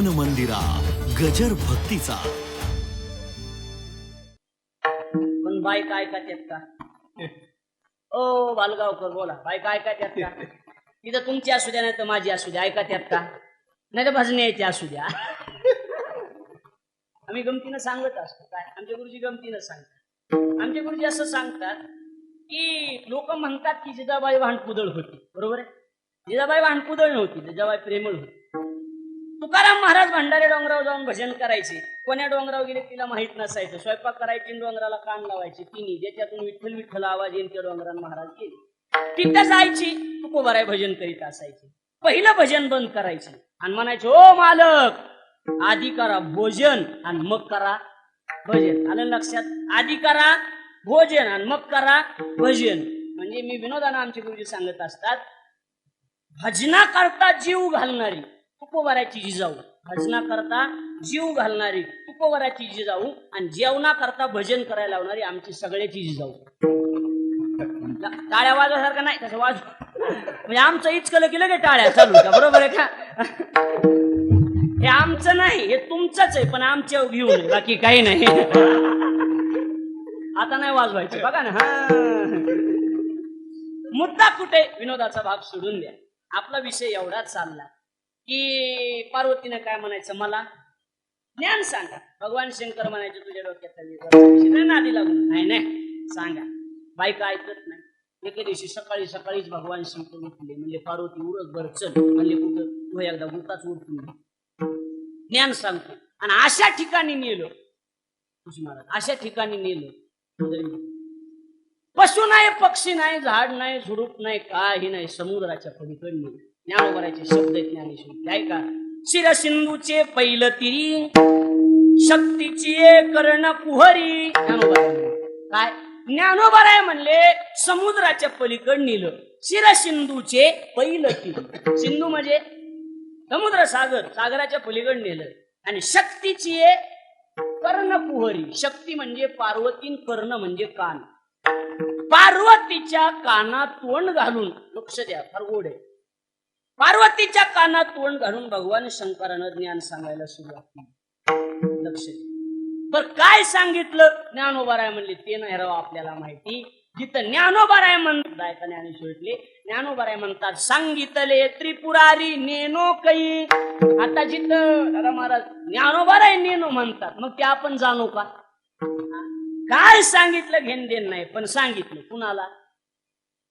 मन मंदिरा गजर भक्तीचा. पण बाई काय का त्यात का? ओ बालगावकर बोला. बाई काय का त्यात का? तिथं तुमची असू द्या नाही तर माझी असू द्या. ऐका त्यात का? नाही तर भजण्याची असू द्या. आम्ही गमतीनं सांगत असतो. काय? आमच्या गुरुजी गमतीनं सांगतात. आमचे गुरुजी असं सांगतात की लोक म्हणतात की जिजाबाई वाहनपुदळ होती. बरोबर आहे? जिजाबाई वाहनपुदळ नव्हती. जिजाबाई प्रेमळ होती. तुकाराम महाराज भंडारे डोंगरावर जाऊन भजन करायचे. कोण्या डोंगरावर गेले तिला माहीत नसायचं. स्वयंपाक करायची डोंगराला कान लावायचे. तिने ज्याच्यातून विठ्ठल विठ्ठल आवाज येईल त्या डोंगरान महाराज गेले. तिथं जायची तुकोबाराय भजन करीत असायची. पहिलं भजन बंद करायचे. आणि म्हणायचे ओ मालक आधी करा भोजन आणि मग करा भजन. आलं लक्षात? आधी करा भोजन आणि मग करा भजन. म्हणजे मी विनोदानं आमचे गुरुजी सांगत असतात भजना करता जीव घालणारी तुकोबाराची जिजाऊ भजना करता जीव घालणारी तुकोबाराची जिजाऊ आणि जेवणा करता भजन करायला लावणारी आमची सगळ्याची जिजाऊ टाळ्या वाजवासारखं नाही तसं वाज म्हणजे आमचं इचकलं की टाळ्या चालू का बरोबर आहे का? हे आमचं नाही हे तुमचंच आहे पण आमच्या घेऊन बाकी काही नाही. आता नाही वाजवायचं बघा ना. हा मुद्दा कुठे? विनोदाचा भाग सोडून द्या. आपला विषय एवढाच चालला. की पार्वतीने काय म्हणायचं मला? ज्ञान सांगा. भगवान शंकर म्हणायचे तुझ्या डोक्यात नाही नादी लागून. नाही नाही सांगा. बायका ऐकत नाही. एके दिवशी सकाळी सकाळीच भगवान शंकर उठले. म्हणजे पार्वती उरक बर चल. म्हणले कुठं? तू एकदा उताच उरतून ज्ञान सांगतो. आणि अशा ठिकाणी नेलो. तुझी महाराज अशा ठिकाणी नेलो. पशु नाही पक्षी नाही झाड नाही झुडूप नाही काही नाही. समुद्राच्या पलीकडे नेलं. ज्ञानोबराचे शब्द आहेत ज्ञानेश्वरी. काय का? शिर सिंधूचे पैल तिरी शक्तीची कर्ण कुहरी. ज्ञानोबा काय? ज्ञानोबराय म्हणले समुद्राच्या पलीकड नेलं. शिर सिंधूचे पैल तिरी. सिंधू म्हणजे समुद्र सागर सागराच्या पलीकड नेलं. आणि शक्तीची कर्ण कुहरी. शक्ती म्हणजे पार्वतीन कर्ण म्हणजे कान. पार्वतीच्या कानात तोंड घालून लक्ष द्या फार गोड आहे. पार्वतीच्या कानात तोंड घालून भगवान शंकरानं ज्ञान सांगायला सुरुवात केली. लक्ष द्या. बर काय सांगितलं? ज्ञानोबाराय म्हणले ते नाही राव आपल्याला माहिती. जिथं ज्ञानोबाराय म्हणताय का ज्ञानोबा ज्ञानोबाराय म्हणतात सांगितले त्रिपुरारी नेनो कै आता जिथं दादा महाराज ज्ञानोबाराय नेनो म्हणतात मग ते आपण जाणू का? काय सांगितलं घेण देण नाही पण सांगितलं. कुणाला?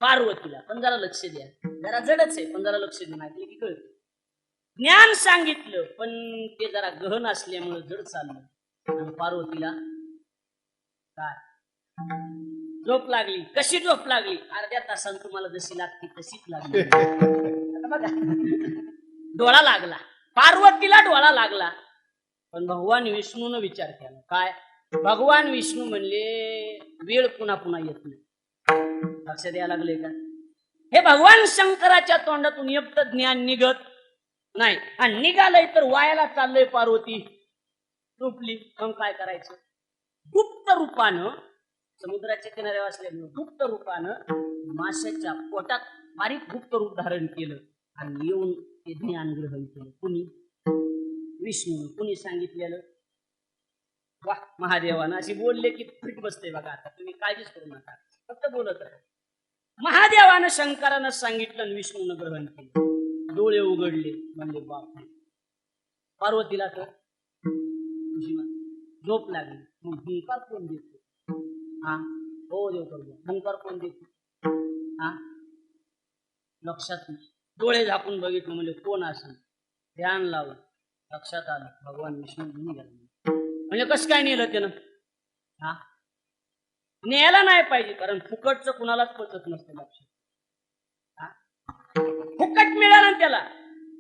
पार्वतीला पण जरा लक्ष द्या. जरा जडच आहे पण जरा लक्ष द्या नाही की कळत. ज्ञान सांगितलं पण ते जरा गहन असल्यामुळे जड चाललं. आणि पार्वतीला काय? झोप लागली. कशी झोप लागली? अर्ध्या तासानं तुम्हाला जशी लागते तशीच लागली. बघा. डोळा लागला. पार्वतीला डोळा लागला. पण भगवान विष्णून विचार केला. काय? भगवान विष्णू म्हणले वेळ पुन्हा पुन्हा येत नाही. लक्षात यायला लागले का? हे भगवान शंकराच्या तोंडातून एकट ज्ञान निघत नाही. आणि निघालंय तर वायाला चाललंय पार्वती. रुपली मग काय करायचं? गुप्त रूपानं समुद्राच्या किनाऱ्यावर असल्यामुळे गुप्त रूपानं माशाच्या पोटात बारीक गुप्त रूप धारण केलं आणि येऊन ते ज्ञान ग्रहण केलं. कुणी? विष्णू. कुणी सांगितलेलं? वा महादेवानं अशी बोलले की फिट बसते बघा आता. तुम्ही काळजीच करू नका. फक्त बोलत राहा. महादेवानं शंकरानं सांगितलं आणि विष्णूनं ग्रहण केलं. डोळे उघडले म्हणले बाप पार्वतीला तर झोप लागली. मग हुंकार कोण देतो? हा? हो देव करतो हुंकार कोण देतो? हा? लक्षात डोळे झाकून बघितलं म्हणजे कोण असेल? ध्यान लावलं लक्षात आलं भगवान विष्णू घेऊन गेला. म्हणजे कसं काय नेलं त्यानं? हा? न्यायला नाही पाहिजे कारण फुकटचं कुणालाच पचत नसतं लक्षात. फुकट मिळालं त्याला.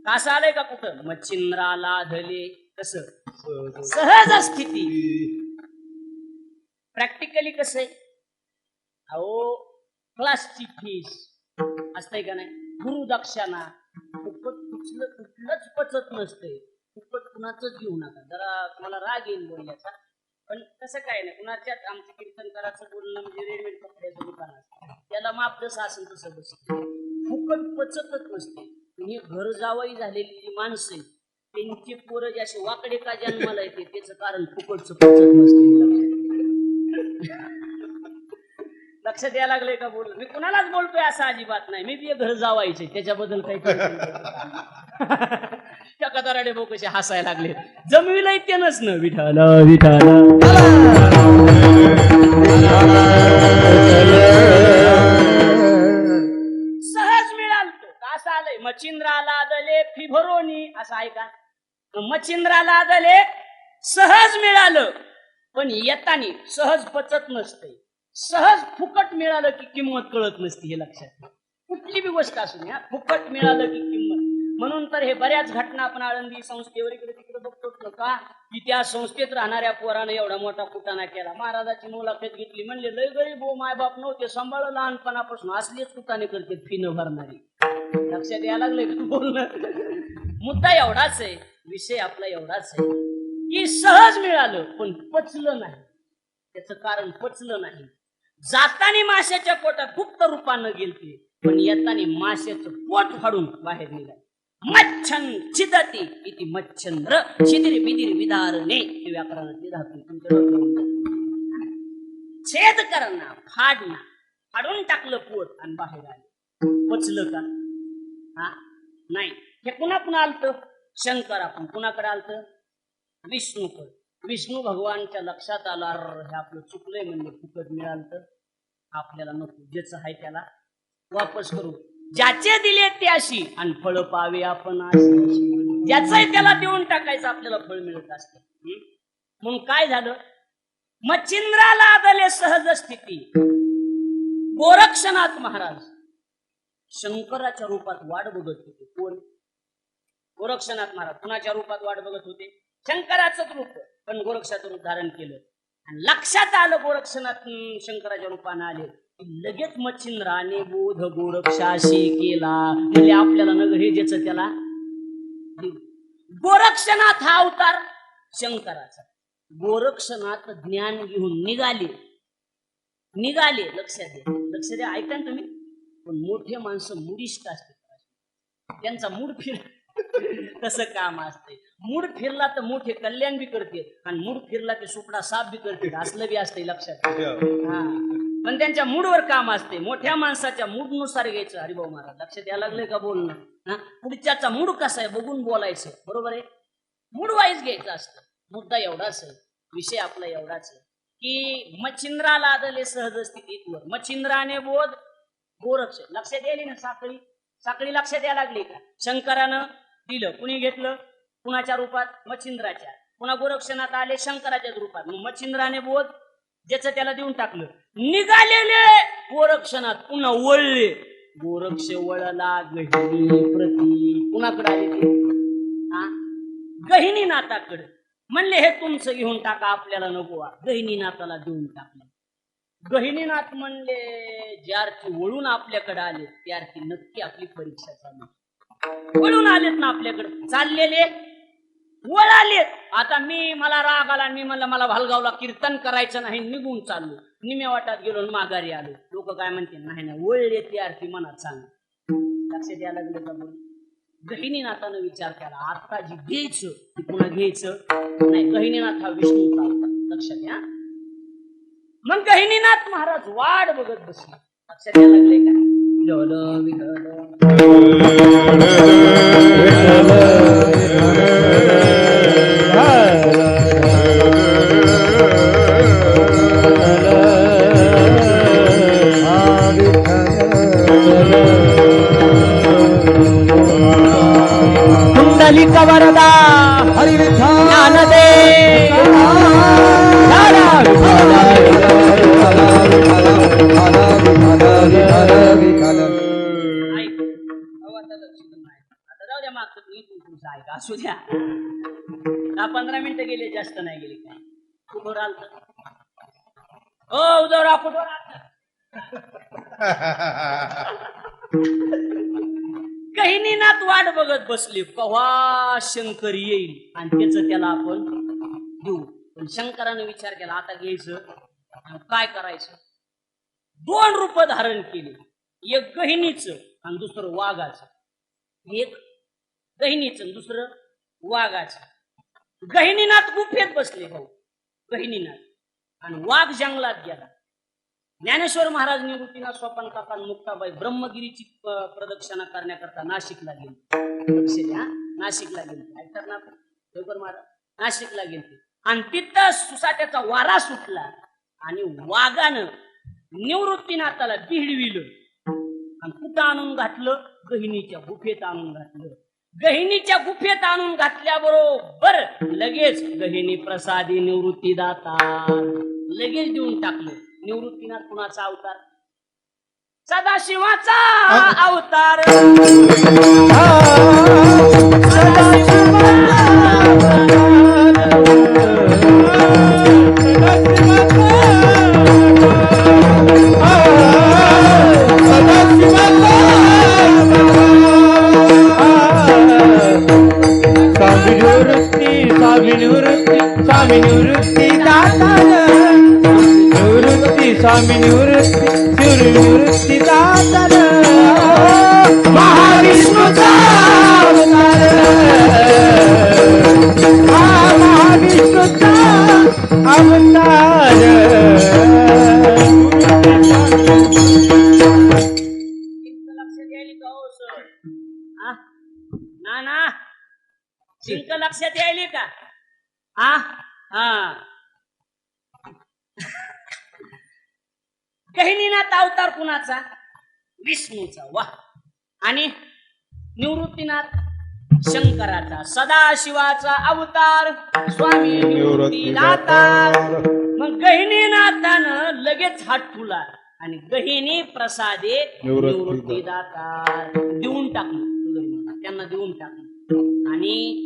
कासा आलंय का कुठं? मच्छिंद्राला धले कस? सहज स्थिती प्रॅक्टिकली कस आहे? अहो क्लासची फीस असतंय का नाही? गुरु दक्षाना फुकट कुठलं कुठलंच पचत नसतंय. फुकट कुणाचंच घेऊ नका. जरा तुम्हाला राग येईल बोलण्याचा. पण तसं काय नाही. कुणाच्यात आमचं कीर्तनकाराचं बोलणं म्हणजे रेडीमेड कपड्याचं दुकान असतं. त्याला माप जसं असेल तसं बसतं. फुकट पचतच नसते. ही घर जावई झालेली जी माणसं आहेत त्यांची पोरं जे अशी वाकडे का जन्माला येते त्याचं कारण फुकटचं पचत नसते लक्षात यायला लागलंय का बोल मी कुणालाच बोलतोय असं अजिबात नाही. मी ते घर जावायचे त्याच्याबद्दल काही त्या भाऊ कसे हसायला लागले. जमविलंय त्यानंच न विठाल विठाल सहज मिळालतो असं आलंय? मच्छिंद्राला दले फिभरोनी असं ऐका मच्छिंद्राला दले सहज मिळालं. पण येतानी सहज पचत नसते. सहज फुकट मिळालं की किंमत कळत नसते हे लक्षात कुठली बी गोष्ट असू द्या फुकट मिळालं की किंमत म्हणून तर हे बऱ्याच घटना आपण आळंदी संस्थेवर इकडे तिकडे बघतो का? की त्या संस्थेत राहणाऱ्या पोरानं एवढा मोठा कुटाणा केला. महाराजाची मुलाखत घेतली. म्हणले लय गरीब हो मायबाप नव्हते सांभाळलं लहानपणापासून असलेच कुटाणे करते फी न भरणारी. लक्षात यायला लागले बोलणं? मुद्दा एवढाच आहे विषय आपला एवढाच आहे की सहज मिळालं पण पचलं नाही. त्याचं कारण पचलं नाही. जातानी माशाच्या पोटात गुप्त रूपानं गेलते पण येतानी माशाचं पोट फाडून बाहेर निघाले. मच्छन चिदती इति मच्छंद्र शिदिर बिदिर विदारणे हे व्याकरणातली धातू तुमच्या छेद करणं फाडणं फाडून टाकलं पोट आणि बाहेर आले. पचलं का? हा? नाही. हे कुणा कुणा आलत? शंकर आपण कुणाकडे आलत? विष्णूकडे. विष्णू भगवानच्या लक्षात आलं हे आपलं चुकलंय म्हणजे फुकट मिळालं तर आपल्याला नको ज्याचं आहे त्याला वापस करू. ज्याचे दिले त्याशी आणि फळ पावे आपण अशी. त्याला देऊन टाकायचं आपल्याला फळ मिळत असतं. म्हणून काय झालं? मच्छिंद्राला आदले सहज स्थिती. गोरक्षनाथ महाराज शंकराच्या रूपात वाट बघत होते. कोण? गोरक्षनाथ महाराज. कुणाच्या रूपात वाट बघत होते? शंकराचंच रूप. पण गोरक्षाचं रूप धारण केलं. आणि लक्षात आलं गोरक्षनाथ शंकराच्या रूपानं आले. लगेच मच्छिंद्राने बोध गोरक्षाशी केला. म्हणजे आपल्याला नगर हे ज्याचं त्याला. गोरक्षनाथ हा अवतार शंकराचा. गोरक्षनाथ ज्ञान घेऊन निघाले. निघाले लक्षात द्या. लक्ष द्या ऐका ना तुम्ही. पण मोठे माणसं मुडिष्ट असते त्यांचा मूड फिर तसं काम असते मूड फिरला तर मोठे कल्याण बी करते आणि मूड फिरला की सुपडा साफ बी करते असलं बी असते लक्षात. ठेवा. हा. पण त्यांच्या मूडवर काम असते. मोठ्या माणसाच्या मूडनुसार घ्यायचं. हरिभाऊ महाराज लक्षात यायला लागलंय का बोलणं? हा? पुढच्याचा मूड कसा आहे बघून बोलायचं. बरोबर आहे? मूड वाईज घ्यायचं असतं. मुद्दा एवढाच आहे विषय आपला एवढाच आहे. की मच्छिंद्राला आदले सहज स्थितीत मच्छिंद्राने बोध गोरक्ष. लक्षात यायली ना साखळी? साखळी लक्षात यायला लागली का? शंकरानं दिलं. कुणी घेतलं? कुणाच्या रूपात? मच्छिंद्राच्या. पुन्हा गोरक्षनाथ आले शंकराच्याच रूपात. मग मच्छिंद्राने बोध ज्याचं त्याला देऊन टाकलं. निघालेले गोरक्षनाथ पुन्हा वळले. गोरक्ष वळला गहिनी प्रती कुणाकडे आले ते? हा? गहिनी म्हणले हे तुमचं घेऊन टाका आपल्याला नको आ. गहिनी देऊन टाकलं. गहिनीनाथ म्हणले जे अर्थी वळून आपल्याकडे आले ते अर्थी नक्की आपली परीक्षा चालू वळून आलेत ना आपल्याकडे. चाललेले वळाले आता मी मला राग आला मी म्हणलं मला भालगावला कीर्तन करायचं नाही निघून चाललो. निम्या वाटात गेलो माघारी आलो. लोक काय म्हणते नाही नाही वळले ती आरती मनात सांग. लक्षात यायला गेलं का बोल गहिनीनाथानं विचार केला आता जी घ्यायचं ती पुन्हा घ्यायचं. नाही गहिनीनाथ हा विष्णूचा लक्ष लक्षात मग गहिनीनाथ महाराज वाट बघत बसले. लक्षात यायला लागले का? आता जाऊ द्या मागचं तुम्ही तुमचं ऐका असू द्या दहा पंधरा मिनिटं गेले जास्त नाही गेले काय कुठवर आलत हो उदवरा कुठवर आलत नात वाट बघत बसली कव्हा शंकर येईल आणि त्याच त्याला आपण देऊ पण शंकराने विचार केला आता घ्यायचं आणि काय करायचं दोन रूप धारण केली एक गहिनीचं आणि दुसरं वाघाचं एक गहिनीचं दुसरं वाघाचं. गहिनीनाथ गुफेत बसले भाऊ गहिनीनाथ. आणि वाघ जंगलात गेला. ज्ञानेश्वर महाराज निवृत्तीनाथ स्वपन काका मुक्ताबाई ब्रह्मगिरीची प्रदक्षिणा करण्याकरता नाशिकला गेले. नाशिकला गेले. ऐकतात ना देवकर महाराज नाशिकला गेले. आणि तिथं सुसाट्याचा वारा सुटला आणि वाघानं निवृत्तीनाथाला बिहडविलं आणि कुठं आणून घातलं गहिनीच्या गुफेत आणून घातलं. गहिनीच्या गुफेत आणून घातल्याबरोबर लगेच गहिनी प्रसादी निवृत्ती दाता लगेच देऊन टाकलं. निवृत्तीनाथ कुणाचा अवतार? सदाशिवाचा अवतार. गहिनीनाथ अवतार कुणाचा? विष्णूचा. वा. आणि निवृत्तीनाथ शंकराचा. सदाशिवाचा अवतार स्वामी निवृत्ती मग गहिनीनाथानं लगेच हात ठुला आणि गहिनी प्रसादे निवृत्तीदाता देऊन टाकलं. त्यांना देऊन टाकलं. आणि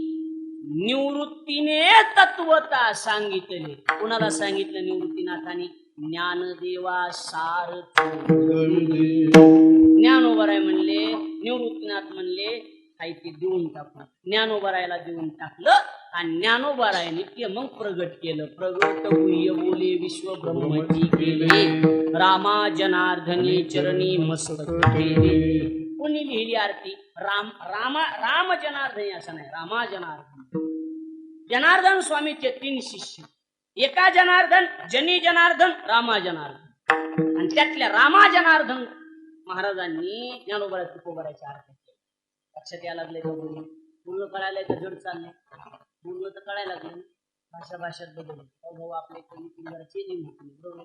निवृत्तीने तत्वता सांगितले. कुणाला सांगितलं निवृत्तीनाथाने? ज्ञानदेवा सारथ. ज्ञानोबराय म्हणले निवृत्तीनाथ म्हणले काही ते देऊन टाकलं ज्ञानोबरायला देऊन टाकलं आणि ज्ञानोबरायने ते मग प्रगट केलं. प्रगट गुह्य बोले विश्व ब्रह्मची केले. रामा जनार्दने चरणी मस्त कोणी लिहिली आरती? राम रामा राम जनार्दने असं नाही रामा जनार्दन. जनार्दन स्वामीचे तीन शिष्य. एका जनार्दन जनी जनार्दन रामा जनार्दन. आणि त्यातल्या रामा जनार्दन महाराजांनी ज्ञानोबरा तुकोबराच्या अर्थ केल्या लक्षात यायला लागले का पूर्ण करायला तर जड चालले पूर्ण तर कळायला लागले भाषा भाषेत बदल भाऊ आपले चेंजिंग होती. बरोबर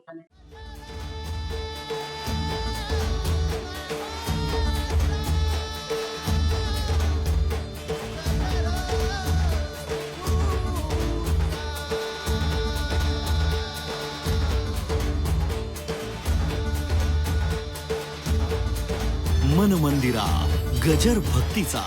गजर भक्तीचा